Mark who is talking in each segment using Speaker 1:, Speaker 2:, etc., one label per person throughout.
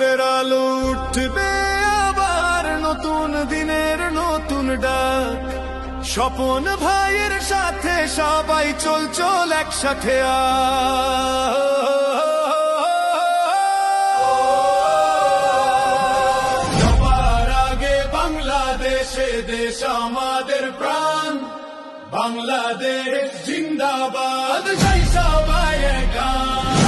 Speaker 1: ভোরের আলো উঠবে আবার নতুন দিনের নতুন ডাক। স্বপন ভাইয়ের সাথে সবাই চল চল একসাথে আগে বাংলাদেশে দেশ আমাদের প্রাণ। বাংলাদেশ জিন্দাবাদ সবাই গান।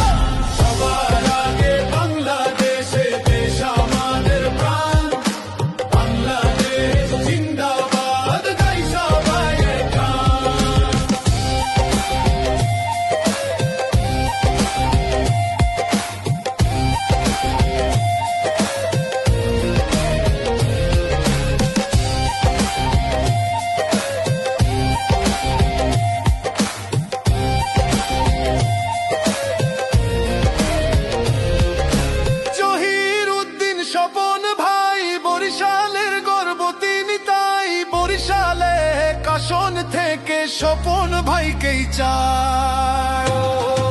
Speaker 1: থেকে স্বপন ভাইকেই চায়।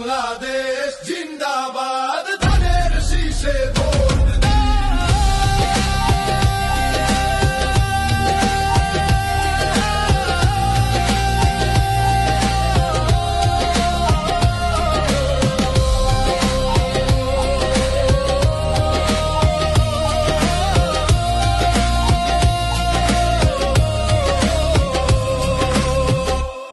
Speaker 1: বাংলাদেশ